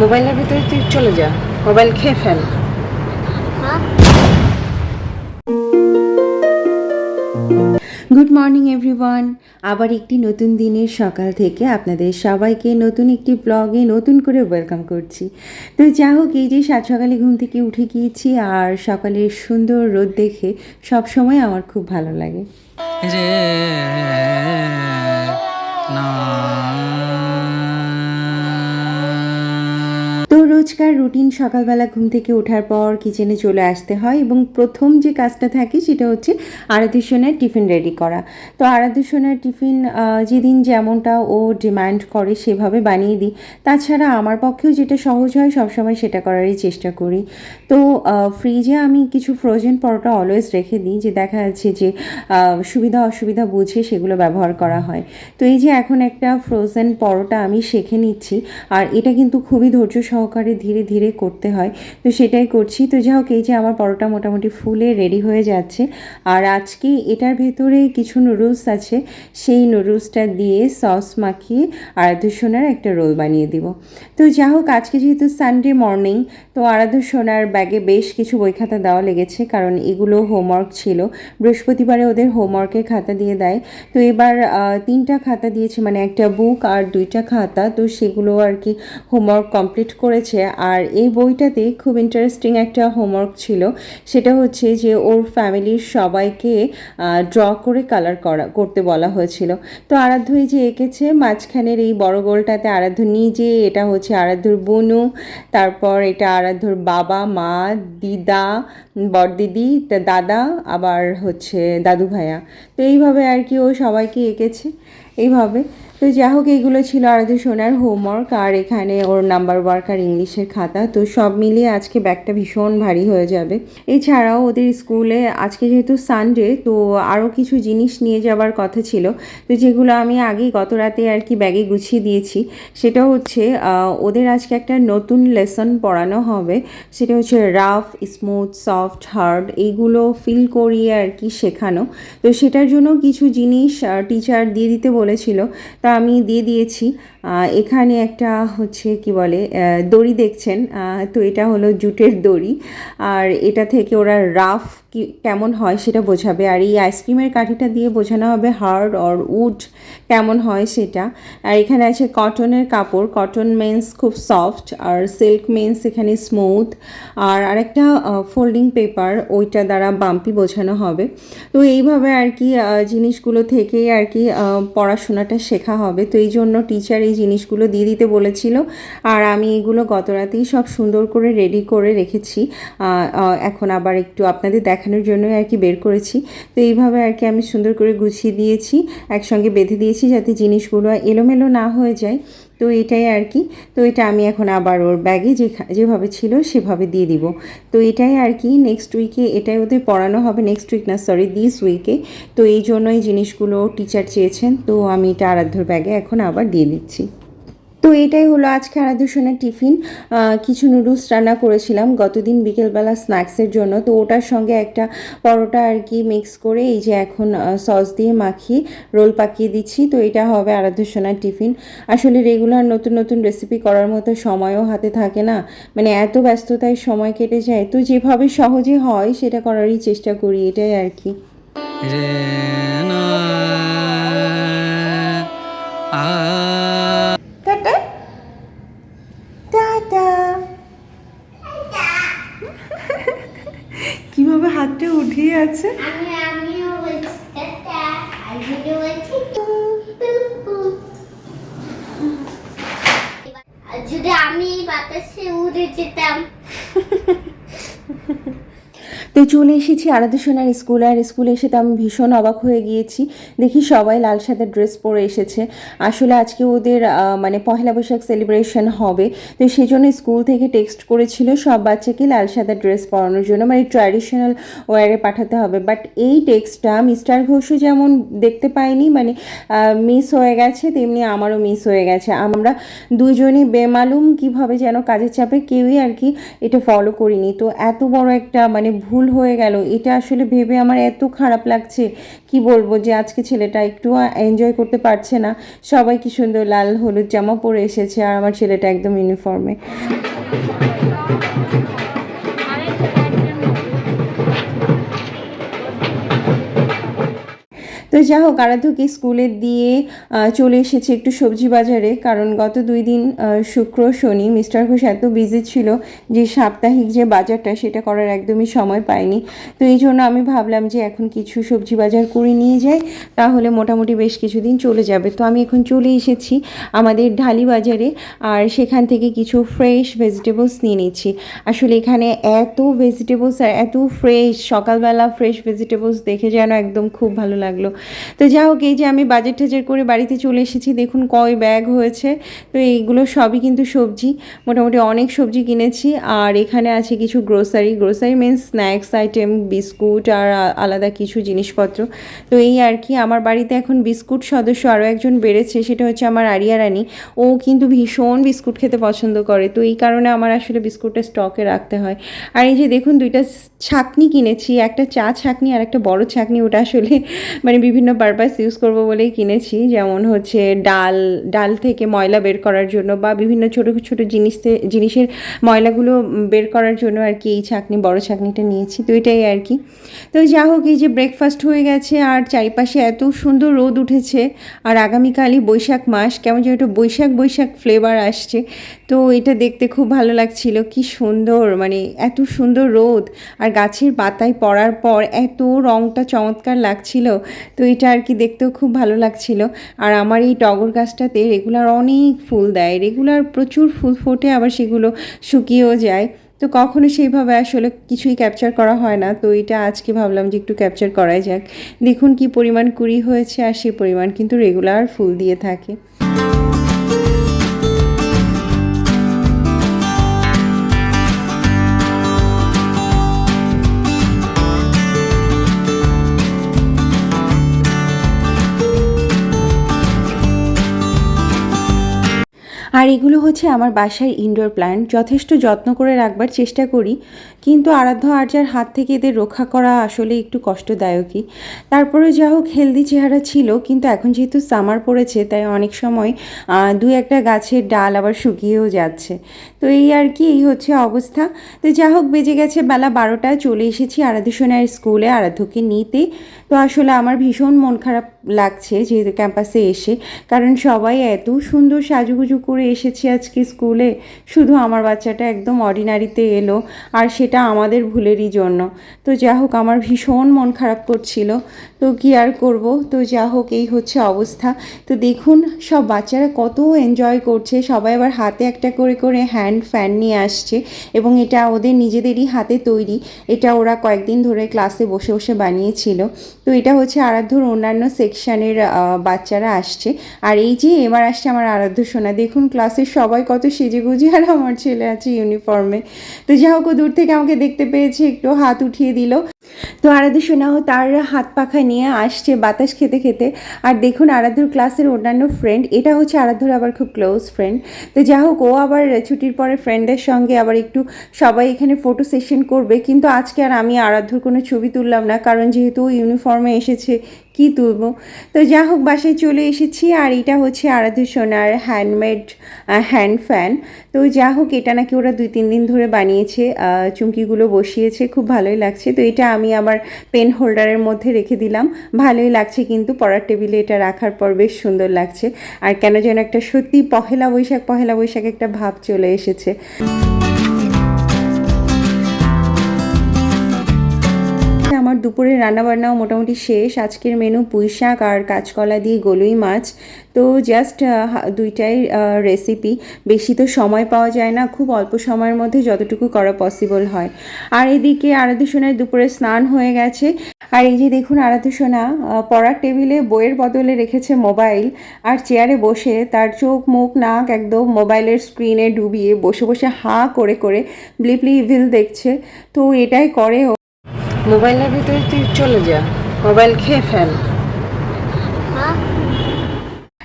মোবাইলের ভিতরে তুই চলে যা। মোবাইল খেয়ে ফেল। Good morning everyone. আবার একটি নতুন দিনের সকাল থেকে আপনাদের সবাইকে নতুন একটি ব্লগে নতুন করে ওয়েলকাম করছি। তো যা হোক এই যে সাত সকালে ঘুম থেকে উঠে গিয়েছি আর সকালের সুন্দর রোদ দেখে সব সময় আমার খুব ভালো লাগে। না। তো রোজকার রুটিন সকালবেলা ঘুম থেকে ওঠার পর কিচেনে চলে আসতে হয় এবং প্রথম যে কাজটা থাকে সেটা হচ্ছে আরাধ্য সোনার টিফিন রেডি করা। তো আরাধ্য সোনার টিফিন যেদিন যেমনটা ও ডিমান্ড করে সেভাবে বানিয়ে দিই। তাছাড়া আমার পক্ষেও যেটা সহজ হয়, সবসময় সেটা করারই চেষ্টা করি। তো ফ্রিজে আমি কিছু ফ্রোজেন পরোটা অলওয়েজ রেখে দিই, যে দেখা যাচ্ছে যে সুবিধা অসুবিধা বুঝে সেগুলো ব্যবহার করা হয়। তো এই যে এখন একটা ফ্রোজেন পরোটা আমি শেখে নিচ্ছি, আর এটা কিন্তু খুবই ধৈর্য সহকারে ধীরে ধীরে করতে হয়। তো সেটাই করছি। তো যাই হোক, এই যে আমার পরোটা মোটামুটি ফুলে রেডি হয়ে যাচ্ছে। আর আজকে এটার ভেতরে কিছু নুডলস আছে। সেই নুডলসটা দিয়ে সস মাখিয়ে আরাধ্য সোনার একটা রোল বানিয়ে দিব। তো যা হোক, আজকে যেহেতু সানডে মর্নিং তো আরাধ্য সোনার ব্যাগে বেশ কিছু বই খাতা দেওয়া লেগেছে। কারণ এগুলো হোমওয়ার্ক ছিল। বৃহস্পতিবারে ওদের হোমওয়ার্কের খাতা দিয়ে দেয়। তো এবার তিনটা খাতা দিয়েছে। মানে একটা বুক আর দুইটা খাতা। তো সেগুলো আর কি হোমওয়ার্ক কমপ্লিট করেছে। আর এই বইটাতে খুব ইন্টারেস্টিং একটা হোমওয়ার্ক ছিল। সেটা হচ্ছে যে ওর ফ্যামিলির সবাইকে ড্র করে কালার করা, করতে বলা হয়েছিল। তো আরাধ্য এই যে এঁকেছে, মাঝখানের এই বড় গোলটাতে আরাধ্য নিজে, এটা হচ্ছে আরাধ্যর বনু, তারপর এটা আরাধ্যর বাবা, মা, দিদা, বড়দিদি দাদা, আবার হচ্ছে দাদু ভাইয়া। তো এইভাবে আর কি ও সবাইকে এঁকেছে। এইভাবে। তো যা হোক, এইগুলো ছিল আরাধ্য সোনার হোমওয়ার্ক আর এখানে ওর নাম্বার ওয়ার্ক আর ইংলিশের খাতা। তো সব মিলিয়ে আজকে ব্যাগটা ভীষণ ভারী হয়ে যাবে। এছাড়াও ওদের স্কুলে আজকে যেহেতু সানডে তো আরও কিছু জিনিস নিয়ে যাবার কথা ছিল। তো যেগুলো আমি আগেই গত রাতে আর কি ব্যাগে গুছিয়ে দিয়েছি, সেটা হচ্ছে ওদের আজকে একটা নতুন লেসন পড়ানো হবে। সেটা হচ্ছে রাফ স্মুথ সফট হার্ড এইগুলো ফিল করিয়ে আর কি শেখানো। তো সেটার জন্য কিছু জিনিস টিচার দিয়ে দিতে বলেছিল। তা আমি দিয়ে দিয়েছি। এখানে একটা হচ্ছে কি বলে দড়ি দেখছেন। তো এটা হলো জুটের দড়ি। আর এটা থেকে ওরা রাফ কি কেমন হয় সেটা বোঝাবে। আর এই আইসক্রিমের কাঠিটা দিয়ে বোঝানো হবে হার্ড অর উড কেমন হয় সেটা। আর এখানে আছে কটনের কাপড়। কটন মেন্স খুব সফট আর সিল্ক মেন্স এখানে স্মুথ আর আরেকটা ফোল্ডিং পেপার ওইটা দ্বারা বাম্পি বোঝানো হবে। তো এইভাবে আর কি জিনিসগুলো থেকেই আর কি পড়াশোনাটা শেখা হবে। তো এই জন্য টিচার এই জিনিসগুলো দিয়ে দিতে বলেছিল। আর আমি এগুলো গত রাতেই সব সুন্দর করে রেডি করে রেখেছি। এখন আবার একটু আপনাদের দেখানোর জন্য আর কি বের করেছি। তো এইভাবে আর কি আমি সুন্দর করে গুছিয়ে দিয়েছি, একসঙ্গে বেঁধে দিয়েছি যাতে জিনিসগুলো এলোমেলো না হয়ে যায়। তো এটাই আর কি। তো এটা আমি এখন আবার ওর ব্যাগে যেভাবে ছিল সেভাবে দিয়ে দিব। তো এটাই আর কি নেক্সট উইকে এটাই ওদের পড়ানো হবে নেক্সট উইক না সরি দিস উইকে তো এই জন্য এই জিনিসগুলো টিচার চেয়েছেন, তো আমি এটা আরাধ্যর ব্যাগে এখন আবার দিয়ে দিচ্ছি। তো এটাই হলো আজকে আরাধ্যসনের টিফিন। কিছু নুডলস রান্না করেছিলাম গতদিন বিকেলবেলা স্ন্যাক্সের জন্য। তো ওটার সঙ্গে একটা পরোটা আর কি মিক্স করে এই যে এখন সস দিয়ে মাখিয়ে রোল পাকিয়ে দিচ্ছি। তো এটা হবে আরাধ্যসোনার টিফিন। আসলে রেগুলার নতুন নতুন রেসিপি করার মতো সময়ও হাতে থাকে না। মানে এত ব্যস্ততায় সময় কেটে যায়। তো যেভাবে সহজে হয় সেটা করারই চেষ্টা করি, এটাই আর কি। আ টাটা টাটা কীভাবে হাতটা উঠিয়ে আছে। আমি আমিও বলছি টাটা আমিও বলছি টু, টু, টু। আর যদি আমি বাতাসে উড়ে যেতাম তো চলে এসেছি আরাধ্য সোনার স্কুলে, আর স্কুলে এসে তো আমি ভীষণ অবাক হয়ে গিয়েছি। দেখি সবাই লাল সাদা ড্রেস পরে এসেছে। আসলে আজকে ওদের মানে পহেলা বৈশাখ সেলিব্রেশন হবে। তো সেই জন্য স্কুল থেকে টেক্সট করেছিল সব বাচ্চাকে লাল সাদা ড্রেস পরানোর জন্য। মানে ট্র্যাডিশনাল ওয়ারে পাঠাতে হবে। বাট এই টেক্সটটা মিস্টার ঘোষও যেমন দেখতে পাইনি মানে মিস হয়ে গেছে, তেমনি আমারও মিস হয়ে গেছে। আমরা দুজনই বেমালুম কীভাবে যেন কাজের চাপে কেউই আর কি এটা ফলো করিনি। তো এত বড় একটা মানে ভুল হয়ে গেল। এটা আসলে ভেবে আমার এত খারাপ লাগছে। কি বলব যে আজকে ছেলেটা একটু এনজয় করতে পারছে না। সবাই কি সুন্দর লাল হলুদ জামা পরে এসেছে আর আমার ছেলেটা একদম ইউনিফর্মে তো যা হোক আরাধ্যকে স্কুলে দিয়ে চলে এসেছে একটু সবজি বাজারে। কারণ গত দুই দিন শুক্র, শনি, মিস্টার ঘোষ এত বিজি ছিল যে সাপ্তাহিক যে বাজারটা, সেটা করার একদমই সময় পায়নি তো এই জন্য আমি ভাবলাম যে এখন কিছু সবজি বাজার করে নিয়ে যাই, তাহলে মোটামুটি বেশ কিছুদিন চলে যাবে। তো আমি এখন চলে এসেছি আমাদের ঢালি বাজারে, আর সেখান থেকে কিছু ফ্রেশ ভেজিটেবলস নিয়ে নিচ্ছি। আসলে এখানে এত ভেজিটেবলস আর এত ফ্রেশ সকালবেলা ফ্রেশ ভেজিটেবলস দেখে যেন একদম খুব ভালো লাগল। তো যা হোক, এই যে আমি বাজেট টাজার করে বাড়িতে চলে এসেছি, দেখুন কয় ব্যাগ হয়েছে। তো এইগুলো সবই কিন্তু সবজি, মোটামুটি অনেক সবজি কিনেছি। আর এখানে আছে কিছু grocery grocery means snacks item biscuit আর আলাদা কিছু জিনিসপত্র। তো এই আর কি, আমার বাড়িতে এখন বিস্কুট সদস্য আরও একজন বেড়েছে, সেটা হচ্ছে আমার আরিয়া রানী। ও কিন্তু ভীষণ বিস্কুট খেতে পছন্দ করে। তো এই কারণে আমার আসলে বিস্কুটটা স্টকে রাখতে হয়। আর এই যে দেখুন, দুইটা ছাকনি কিনেছি, একটা চা ছাকনি আর একটা বড় ছাকনি, ওটা আসলে মানে বিভিন্ন পারপাস ইউজ করব বলেই কিনেছি। যেমন হচ্ছে ডাল ডাল থেকে ময়লা বের করার জন্য বা বিভিন্ন ছোট ছোট জিনিসতে জিনিসের ময়লাগুলো বের করার জন্য আর কি এই ছাকনি বড় ছাকনিটা নিয়েছি। তো এটাই আর কি। তো যা হোক, এই যে ব্রেকফাস্ট হয়ে গেছে আর চারিপাশে এত সুন্দর রোদ উঠেছে আর আগামীকালই বৈশাখ মাস, কেমন যেন একটু বৈশাখ বৈশাখ ফ্লেভার আসছে। তো এটা দেখতে খুব ভালো লাগছিল, কি সুন্দর মানে এত সুন্দর রোদ। আর গাছের পাতায় পড়ার পর এত রংটা চমৎকার লাগছিল। তো এটা আর কি দেখতেও খুব ভালো লাগছিল। আর আমার এই টগর গাছটাতে রেগুলার অনেক ফুল দেয়। রেগুলার প্রচুর ফুল ফোটে, আবার সেগুলো শুকিয়েও যায়। তো কখনো সেইভাবে আসলে কিছুই ক্যাপচার করা হয় না। তো এটা আজকে ভাবলাম যে একটু ক্যাপচার করাই যাক। দেখুন কি পরিমাণ কুড়ি হয়েছে, আর সেই পরিমাণ কিন্তু রেগুলার ফুল দিয়ে থাকে। আর এগুলো হচ্ছে আমার বাসার ইনডোর প্ল্যান্ট যথেষ্ট যত্ন করে রাখবার চেষ্টা করি, কিন্তু আরাধ্য আর্যার হাত থেকে এদের রক্ষা করা আসলে একটু কষ্টদায়কই। তারপরে যা হোক হেলদি চেহারা ছিল, কিন্তু এখন যেহেতু সামার পড়েছে, তাই অনেক সময় দু একটা গাছের ডাল আবার শুকিয়েও যাচ্ছে। তো এই আর কি, এই হচ্ছে অবস্থা। তো যা হোক, বেজে গেছে বেলা বারোটায় চলে এসেছি আরাধ্য সোনার স্কুলে আরাধ্যকে নিতে। তো আসলে আমার ভীষণ মন খারাপ লাগছে যেহেতু ক্যাম্পাসে এসে, কারণ সবাই এত সুন্দর সাজুগুজু করে এসেছে আজকে স্কুলে। শুধু আমার বাচ্চাটা একদম অর্ডিনারিতে এলো, আর সেটা আমাদের ভুলেরই জন্য। তো যা হোক, আমার ভীষণ মন খারাপ করছিল। তো কি আর করব? তো যা হোক, এই হচ্ছে অবস্থা। তো দেখুন, সব বাচ্চারা কত এনজয় করছে। সবাই আবার হাতে একটা করে করে হ্যান্ড ফ্যান নিয়ে আসছে। এবং এটা ওদের নিজেদেরই হাতে তৈরি। এটা ওরা কয়েকদিন ধরে ক্লাসে বসে বসে বানিয়েছিল। তো এটা হচ্ছে আরাধ্যর অন্যান্য সেকশনের বাচ্চারা আসছে। আর এই যে এবার আসছে আমার আরাধ্য সোনা। দেখুন ক্লাসের সবাই কত সেজেগুজি, আর আমার ছেলে আছে ইউনিফর্মে তো যা হোক দূর থেকে আমাকে দেখতে পেয়েছে, একটু হাত উঠিয়ে দিল। তো আরাধ্য সোনাও তার হাত পাখা নিয়ে আসছে বাতাস খেতে খেতে। আর দেখুন আরাধ্যর ক্লাসের অন্যান্য ফ্রেন্ড এটা হচ্ছে আরাধ্যর আবার খুব ক্লোজ ফ্রেন্ড তো যা হোক, ও আবার ছুটির পরে ফ্রেন্ডদের সঙ্গে আবার একটু সবাই এখানে ফটো সেশন করবে। কিন্তু আজকে আর আমি আরাধ্যর কোনো ছবি তুললাম না, কারণ যেহেতু ইউনিফর্মে এসেছে, কি তুলবো? তো যা হোক, বাসায় চলে এসেছি। আর এটা হচ্ছে আরাধ্য সোনার হ্যান্ডমেড হ্যান্ড ফ্যান তো যা হোক, এটা নাকি ওরা দুই তিন দিন ধরে বানিয়েছে চুমকিগুলো বসিয়েছে, খুব ভালোই লাগছে। তো এটা আমি আমার পেন হোল্ডারের মধ্যে রেখে দিলাম। ভালোই লাগছে কিন্তু পড়ার টেবিলে এটা রাখার পর বেশ সুন্দর লাগছে। আর কেন যেন একটা সত্যি পহেলা বৈশাখ পহেলা বৈশাখ একটা ভাব চলে এসেছে। দুপুরের রান্নাবান্নাও মোটামুটি শেষ। আজকের মেনু পুঁই শাক আর কাঁচকলা দিয়ে গলুই মাছ। তো জাস্ট দুইটাই রেসিপি বেশি তো সময় পাওয়া যায় না। খুব অল্প সময়ের মধ্যে যতটুকু করা পসিবল হয়। আর এদিকে আরাধ্য সোনার দুপুরে স্নান হয়ে গেছে। আর এই যে দেখুন আরাধ্য সোনা পড়ার টেবিলে বইয়ের বদলে রেখেছে মোবাইল। আর চেয়ারে বসে তার চোখ, মুখ, নাক একদম মোবাইলের স্ক্রিনে ডুবিয়ে বসে বসে হা করে করে ব্লিপলি ইভিল দেখছে। তো এটাই করে। মোবাইলের ভিতরে তুই চলে যা, মোবাইল খেয়ে ফেল।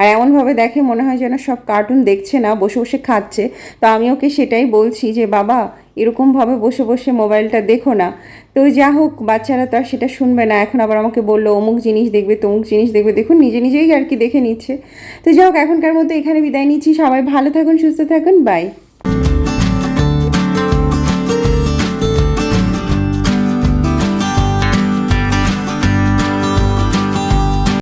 আর এমনভাবে দেখে মনে হয় যেন সব কার্টুন দেখছে না, বসে বসে খাচ্ছে। তো আমি ওকে সেটাই বলছি যে, বাবা, এরকমভাবে বসে বসে মোবাইলটা দেখো না। তো যা হোক, বাচ্চারা তো আর সেটা শুনবে না। এখন আবার আমাকে বলল, অমুক জিনিস দেখবে, তমুক জিনিস দেখবে। দেখুন, নিজে নিজেই আর কি দেখে নিচ্ছে। তো যাই হোক, এখনকার মতো এখানে বিদায় নিচ্ছি। সবাই ভালো থাকুন, সুস্থ থাকুন। বাই।